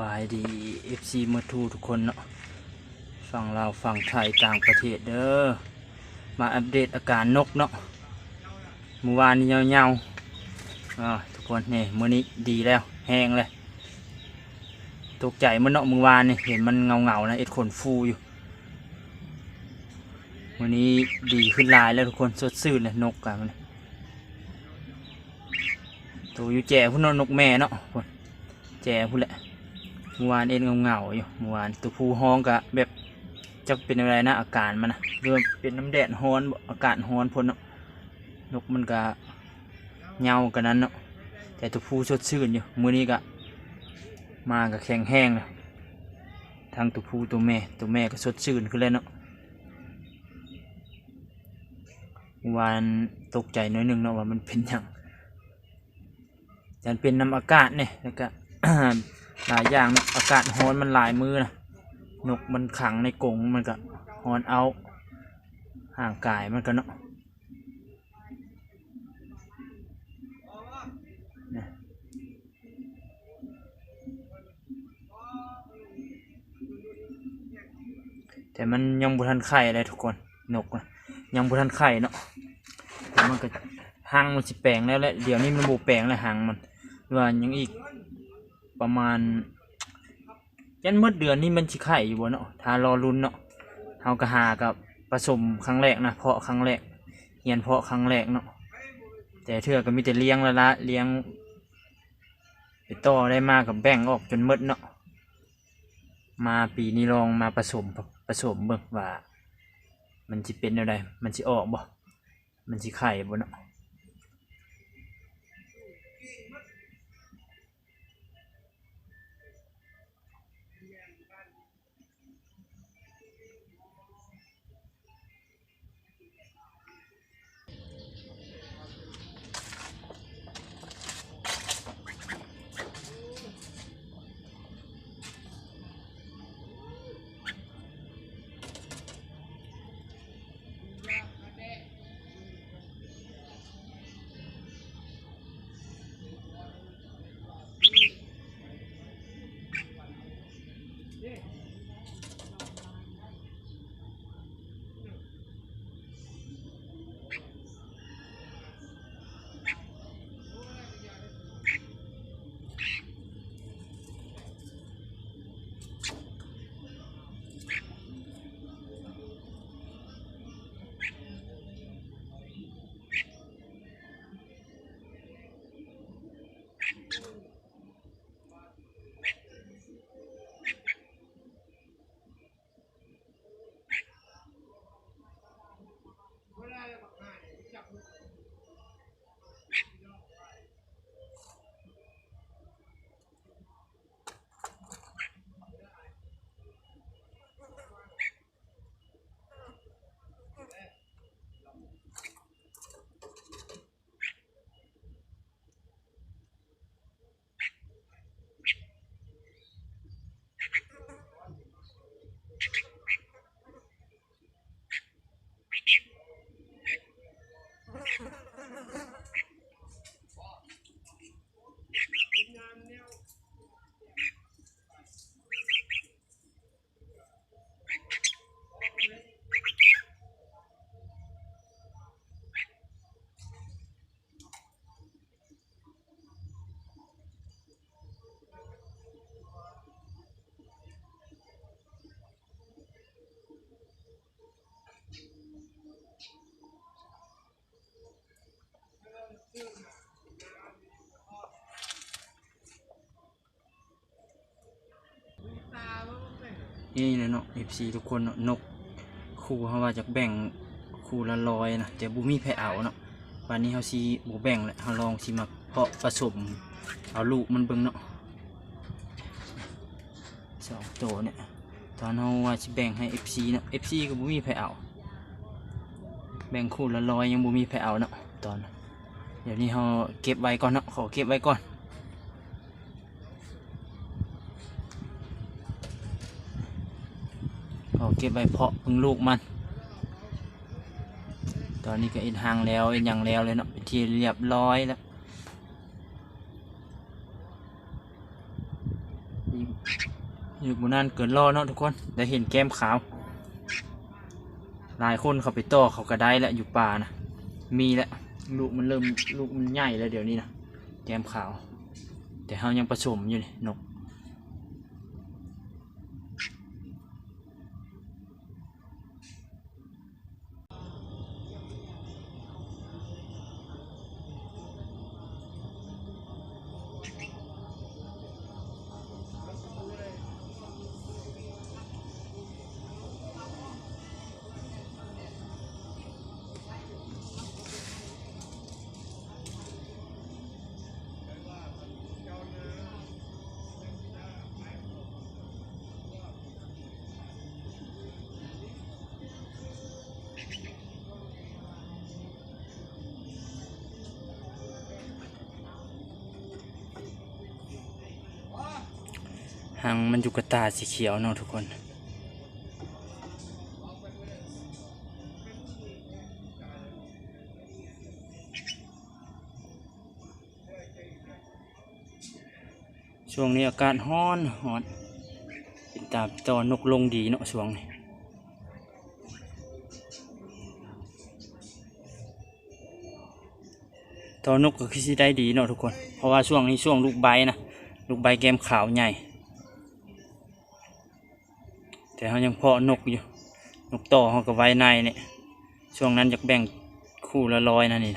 บายดี FC มือทูทุกคนเนาะฝั่งเราฝั่งไทยต่างประเทศเด้อมาอัปเดตอาการนกเนาะเมื่อวานนี้เงาๆอ่าทุกคนนี่มื้อนี้ดีแล้วแห้งเลยตกใจมันเนาะเมื่อวานนี่เห็นมันเงาๆนะเอ็ดขนฟูอยู่วันนี้ดีขึ้นลายแล้วทุกคนสดชื่นเลยนกกันมันตัวอยู่แจ่พุ่นนาะนกแม่เนาะพุ่นแจ่พุ่นแหละ เมื่อวานเอ็นเงาๆอยู่เมื่อวานตัวผู้ห้องกะแบบจะเป็นอะไรนะอาการมันนะเริ่มเป็นน้ำแดดฮ้อนอากาศฮ้อนพ่นนกมันกะเงากันนั้นเนาะแต่ตัวผู้สดชื่นอยู่มื้อนี้กะมากับแข็งแห้งเลยทั้งตัวผู้ตัวแม่ตัวแม่ก็สดชื่นขึ้นเลยเนาะเมื่อวานตกใจน้อยหนึงเนาะว่ามันเป็นหยังยันเป็นน้ำอากาศเนี่ยแล้วก็ หลายอย่างนะอากาศร้อนมันหลายมือนะนกมันขังในกรงมันก็ร้อนเอาห่างกายมันก็เนาะแต่มันยังบุทันไข่เลยทุกคนนกนะยังบุทันไข่เนาะแต่มันก็หางมันสิแปลงแล้วแหละเดี๋ยวนี้มันบูแปลงแล้วหางมันว่ายังอีก ประมาณ ยันเมื่อเดือนนี้มันสิไข่อยู่บ่เนาะถ้ารอรุนเนาะเฮาก็หากับผสมครั้งแรกนะเพาะครั้งแรกเฮียนเพาะครั้งแรกเนาะแต่เทื่อก็มีแต่เลี้ยงละละเลี้ยงไปต่อได้มากกับแบ่งออกจนหมดเนาะมาปีนี้ลองมาผสมผสมเบิ่งว่า มันจะเป็นอะไรมันจะออกบ่มันจะไข่บ่เนาะ นี่เลยเนาะ FC ทุกคนเนาะนกคู่เขาว่าจะแบ่งคู่ละร้อยนะแต่บูมีแพเอาเนาะวันนี้เขาซีบูแบ่งแหละเขาลองสิมาเพาะผสมเอาลูกมันเบิ่งเนาะสองตัวเนี่ยตอนเขาว่าสิแบ่งให้ FC เนาะ FC ก็บูมีแพเอาแบ่งคู่ละร้อยยังบูมีแพเอาเนาะตอน เดี๋ยวนี้เขาเก็บไว้ก่อนเนาะขอเก็บไว้ก่อนเอเก็บไว้เพาะพึ่งลูกมัน ตอนนี้ก็เอ็นหางแล้วเอ็นหยังแล้วเลยเนาะที่เรียบร้อยแล้วอยู่บนนั้นเกินรอเนาะทุกคนได้เห็นแก้มขาว หลายคนเขาไปต่อเขาก็ได้แล้วอยู่ป่านะมีแล้ว ลูกมันเริ่มลูกมันใหญ่แล้วเดี๋ยวนี้นะแก้มขาว แต่เขายังผสมอยู่นี่นกางมันอยู่กับตาสีเขียวเนาะทุกคน ช่วงนี้อากาศร้อนร้อนเป็นตาตอนกลงดีเนาะช่วงนี้ตอนนกก็คือสิได้ดีเนาะทุกคน เพราะว่าช่วงนี้ช่วงลูกใบนะ ลูกใบแก้มขาวใหญ่ เขายังเพาะนกอยู่ นกต่อเขาก็ไว้ในเนี่ยช่วงนั้นอยากแบ่งคู่ละร้อยนะนี่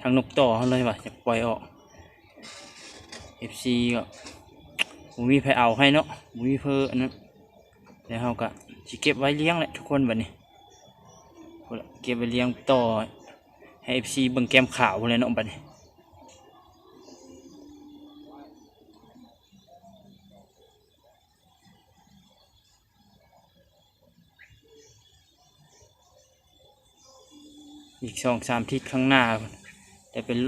ทางนกต่อเขาเลยว่าอยากปล่อยออก FC ก็บ่มีใครเอาให้เนาะบ่มีเพื่ออันนั้นแล้วเขาก็สิเก็บไว้เลี้ยงแหละทุกคนแบบนี้เก็บไว้เลี้ยงต่อให้ FC เบิ่งแก้มขาวเลยเนาะบัดนี้ อีกสองสามทิศข้างหน้าแต่เป็น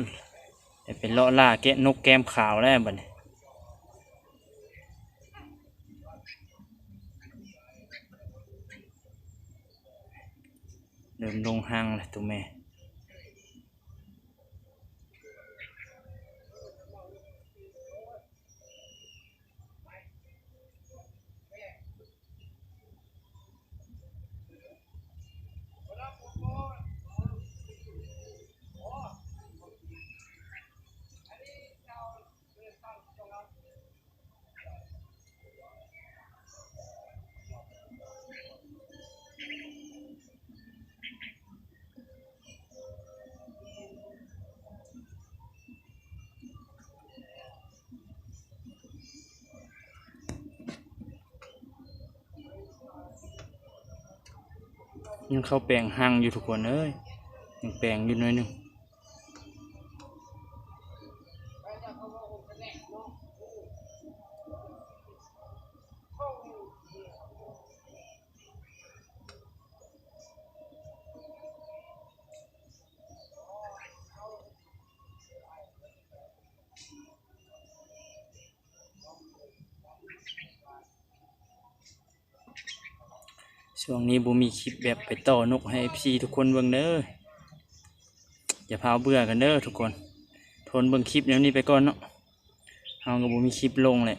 แต่เป็นเลาะล่าแกะนกแก้มขาวแล้วบัดนี้ ยังเข้าแปลงห่างอยู่ทุกคนเอ้ยยังแปลงอยู่หน่อยหนึง ช่วงนี้บูมีคลิปแบบไปต่อนกให้ FC ทุกคนเบิ่งเด้ออย่าพาเบื่อกันเด้อทุกคน ทนเบิ่งคลิปแนวนี้ไปก่อนเนาะเฮาก็บ่มีคลิปลงแหละ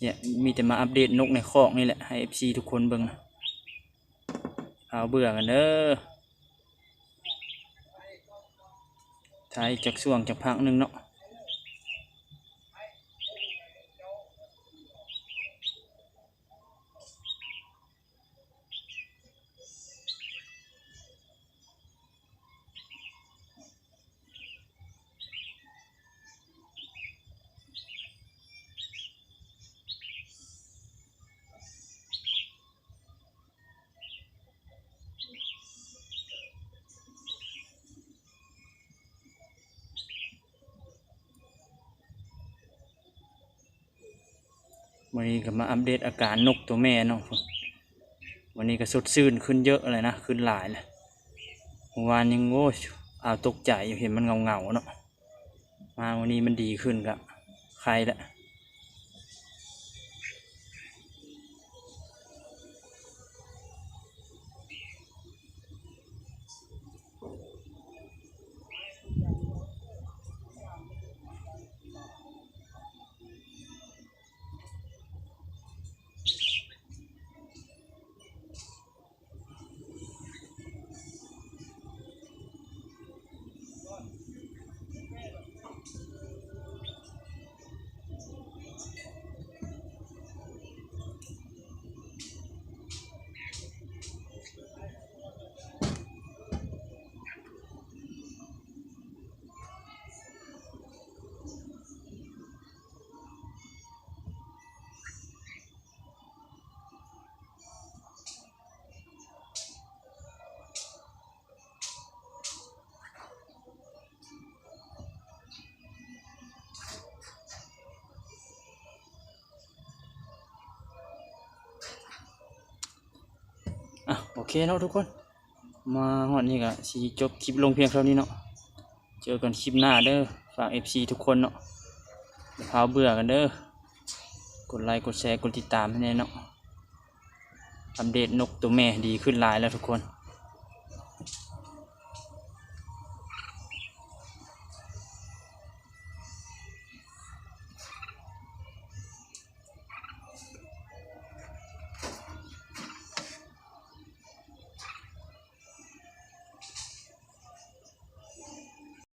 เนี่ยมีแต่มาอัปเดตนกในคอกนี่แหละให้ FC ทุกคนเบิ่งนะพาเบื่อกันเด้อท้ายจากช่วงจากพักหนึ่งเนาะ วันนี้ก็มาอัปเดตอาการนกตัวแม่เนาะวันนี้ก็สดซื่นขึ้นเยอะเลยนะขึ้นหลายเลยเมื่อวานยังโง่เอาตกใจอยู่เห็นมันเงาเงาเนาะมาวันนี้มันดีขึ้นกะใครละ เคเนาะทุกคน มาหอดนี่ก็สีจบคลิปลงเพียงเท่านี้เนาะเจอกันคลิปหน้าเด้อฝาก FC ทุกคนเนาะอย่าพาเบื่อกันเด้อกดไลค์กดแชร์กดติดตามให้แน่เนาะอัปเดตนกตัวแม่ดีขึ้นหลายแล้วทุกคน